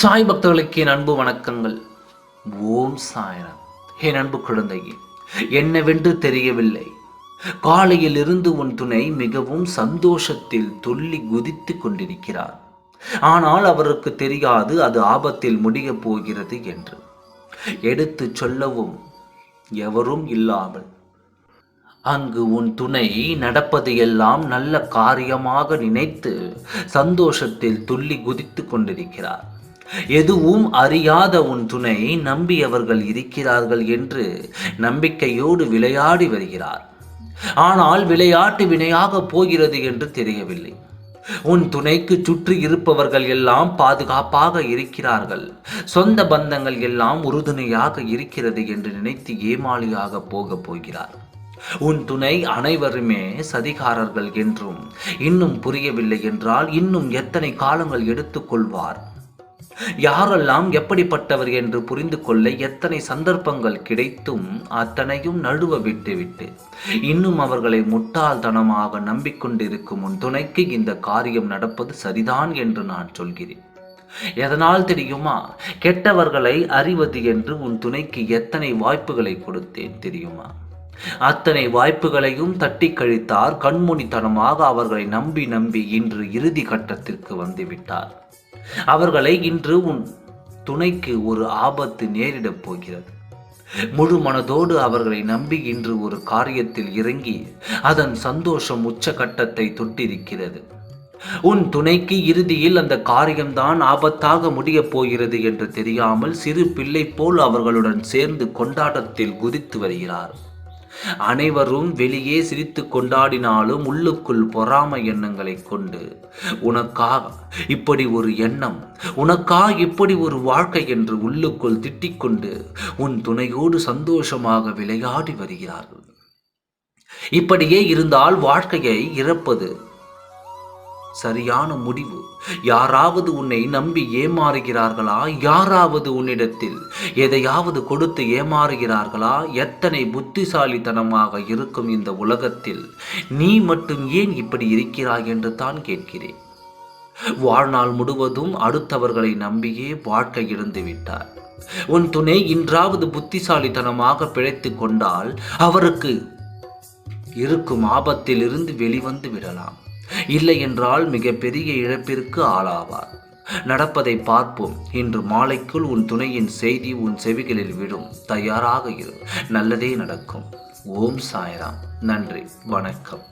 சாய் பக்தர்களுக்கு என் அன்பு வணக்கங்கள். ஓம் சாய்ராம். என் அன்பு குழந்தையே என்னவென்று தெரியவில்லை. காலையில் இருந்து உன் துணை மிகவும் சந்தோஷத்தில் துள்ளி குதித்து கொண்டிருக்கிறார். ஆனால் அவருக்கு தெரியாது அது ஆபத்தில் முடியப் போகிறது என்று. எடுத்து சொல்லவும் எவரும் இல்லாமல். அங்கு உன் துணை நடப்பதையெல்லாம் நல்ல காரியமாக நினைத்து சந்தோஷத்தில் துள்ளி குதித்து கொண்டிருக்கிறார். எதுவும் அறியாத உன் துணை நம்பியவர்கள் இருக்கிறார்கள் என்று நம்பிக்கையோடு விளையாடி வருகிறார். ஆனால் விளையாட்டு வினையாக போகிறது என்று தெரியவில்லை. உன் துணைக்கு சுற்றி இருப்பவர்கள் எல்லாம் பாதுகாப்பாக இருக்கிறார்கள். சொந்த பந்தங்கள் எல்லாம் உறுதுணையாக இருக்கிறது என்று நினைத்து ஏமாளியாக போகப் போகிறார். உன் துணை அனைவருமே சதிகாரர்கள் என்றும் இன்னும் புரியவில்லை என்றால் இன்னும் எத்தனை காலங்கள் எடுத்துக்கொள்வார்? யாரெல்லாம் எப்படிப்பட்டவர் என்று புரிந்து கொள்ள எத்தனை சந்தர்ப்பங்கள் கிடைத்தும் அத்தனையும் நழுவ விட்டுவிட்டு இன்னும் அவர்களை முட்டாள்தனமாக நம்பிக்கொண்டிருக்கும் உன் துணைக்கு இந்த காரியம் நடப்பது சரிதான் என்று நான் சொல்கிறேன். எதனால் தெரியுமா? கெட்டவர்களை அறிவது என்று உன் துணைக்கு எத்தனை வாய்ப்புகளை கொடுத்தேன் தெரியுமா? அத்தனை வாய்ப்புகளையும் தட்டி கழித்தார் கண்முனித்தனமாக அவர்களை நம்பி நம்பி இன்று இறுதி கட்டத்திற்கு வந்துவிட்டார் அவர்களை இன்று உன் துணைக்கு ஒரு ஆபத்து நேரிடப் போகிறது. முழு மனதோடு அவர்களை நம்பி இன்று ஒரு காரியத்தில் இறங்கி அதன் சந்தோஷம் உச்சகட்டத்தை தொட்டிருக்கிறது. உன் துணைக்கு இறுதியில் அந்த காரியம்தான் ஆபத்தாக முடியப் போகிறது என்று தெரியாமல் சிறு பிள்ளை போல் அவர்களுடன் சேர்ந்து கொண்டாட்டத்தில் குதித்து வருகிறார். அனைவரும் வெளியே சிரித்து கொண்டாடினாலும் உள்ளுக்குள் பொறாமை எண்ணங்களை கொண்டு உனக்கா இப்படி ஒரு எண்ணம் உனக்கா இப்படி ஒரு வாழ்க்கை என்று உள்ளுக்குள் திட்டிக்கொண்டு உன் துணையோடு சந்தோஷமாக விளையாடி வருகிறார்கள். இப்படியே இருந்தால் வாழ்க்கையை இறப்பது சரியான முடிவு. யாராவது உன்னை நம்பி ஏமாறுகிறார்களா? யாராவது உன்னிடத்தில் எதையாவது கொடுத்து ஏமாறுகிறார்களா? எத்தனை புத்திசாலித்தனமாக இருக்கும் இந்த உலகத்தில்? நீ மட்டும் ஏன் இப்படி இருக்கிறாய் என்று தான் கேட்கிறேன். வாழ்நாள் முழுவதும் அடுத்தவர்களை நம்பியே வாழ்க்கை இருந்து விட்டார். உன் துணை இன்றாவது புத்திசாலித்தனமாக பிழைத்து கொண்டால் அவருக்கு இருக்கும் ஆபத்தில் இருந்து வெளிவந்து விடலாம். இல்லை என்றால் மிகப்பெரிய இழப்பிற்கு ஆளாவார். நடப்பதை பார்ப்போம். இன்று மாலைக்குள் உன் துணையின் செய்தி உன் செவிகளில் விடும். தயாராக இரு. நல்லதே நடக்கும். ஓம் சாய்ராம். நன்றி. வணக்கம்.